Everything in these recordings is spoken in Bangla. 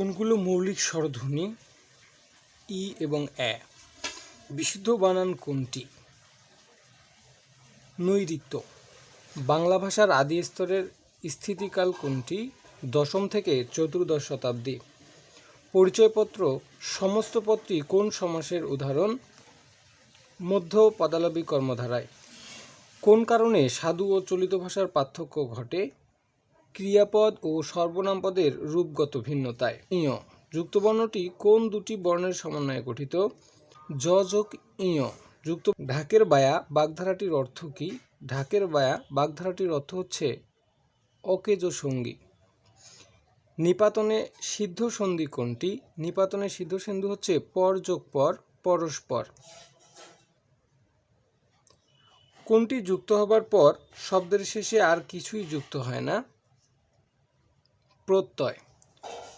কোনগুলো মৌলিক স্বরধ্বনি? ই এবং এ। বিশুদ্ধ বানান কোনটি? নৈরিত্য বাংলা ভাষার আদি স্তরের স্থিতিকাল কোনটি? দশম থেকে চতুর্দশ শতাব্দী। পরিচয়পত্র, সমস্ত পত্রই কোন সমাসের উদাহরণ? মধ্য পদালবী কর্মধারায়। কোন কারণে সাধু ও চলিত ভাষার পার্থক্য ঘটে? ক্রিয়াপদ ও সর্বনাম পদের রূপগত ভিন্নতায়। ইয়। যুক্তবর্ণটি কোন দুটি বর্ণের সমন্বয়ে গঠিত? জ যোগ ইয়। যুক্ত ঢাকের বায়া বাগধারাটির অর্থ কি? ঢাকের বায়া বাগধারাটির অর্থ হচ্ছে অকেজ সঙ্গী। নিপাতনে সিদ্ধ সন্ধি কোনটি? নিপাতনে সিদ্ধ সন্ধি হচ্ছে পর যোগ পর, পরস্পর। কোনটি যুক্ত হবার পর শব্দের শেষে আর কিছুই যুক্ত হয় না? প্রত্যয়।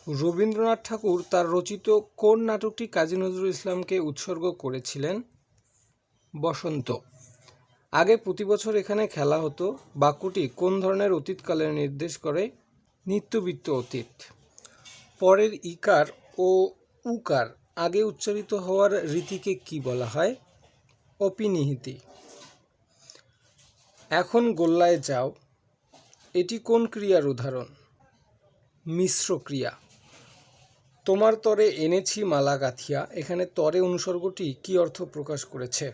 রবীন্দ্রনাথ ঠাকুর তার রচিত কোন নাটকটি কাজী নজরুল ইসলামকে উৎসর্গ করেছিলেন? বসন্ত। আগে প্রতি বছর এখানে খেলা হতো। বাক্যটি কোন ধরনের অতীতকালের নির্দেশ করে? নিত্যবৃত্ত অতীত। পরের ইকার ও উকার আগে উচ্চারিত হওয়ার রীতিকে কি বলা হয়? অপিনিহিতি। এখন গোল্লায় যাও। এটি কোন ক্রিয়ার উদাহরণ? মিশ্র ক্রিয়া। তোমার তরে এনেছি মালা গাথিয়া এখানে তরে অনুসর্গটি কি অর্থ প্রকাশ করেছে?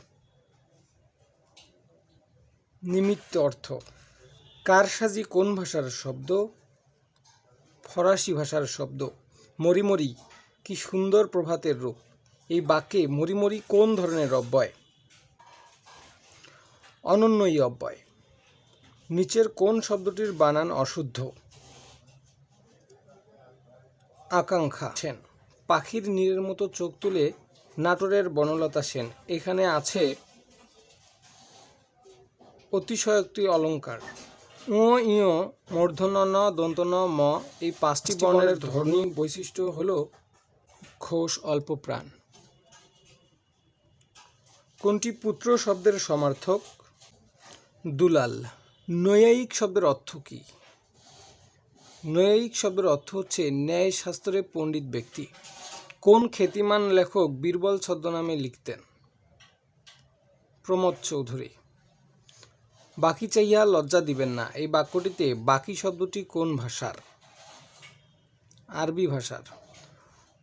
নিমিত্ত অর্থ কারসাজি কোন ভাষার শব্দ? ফরাসি ভাষার শব্দ মরিমরি কি সুন্দর প্রভাতের রূপ। এই বাক্যে মরিমরি কোন ধরনের অব্যয়? অনন্যই অব্যয়। নিচের কোন শব্দটির বানান অশুদ্ধ? আকাঙ্ক্ষা সেন। পাখির নীরের মতো চোখ তুলে নাটোরের বনলতা সেন। এখানে আছে অতিশয়োক্তি অলঙ্কার। উ ইয় মূর্ধন্য ন দন্ত ন ম এই পাঁচটি বর্ণের ধর্মী। বৈশিষ্ট্য হল ঘোষ অল্প প্রাণ। কোনটি পুত্র শব্দের সমার্থক? দুলাল। নৈয়ায়িক শব্দের অর্থ কী? নৈয়ায়িক শব্দের অর্থ হচ্ছে ন্যায় শাস্ত্রে পণ্ডিত ব্যক্তি। কোন খ্যাতিমান লেখক বীরবল ছদ্মনামে লিখতেন? প্রমোদ চৌধুরী। বাকি চাইয়া লজ্জা দিবেন না, এই বাক্যটিতে বাকি শব্দটি কোন ভাষার? আরবি ভাষার।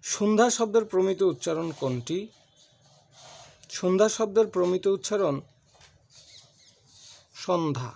সন্ধ্যা শব্দের প্রমিত উচ্চারণ কোনটি? সন্ধ্যা শব্দের প্রমিত উচ্চারণ সন্ধ্যা।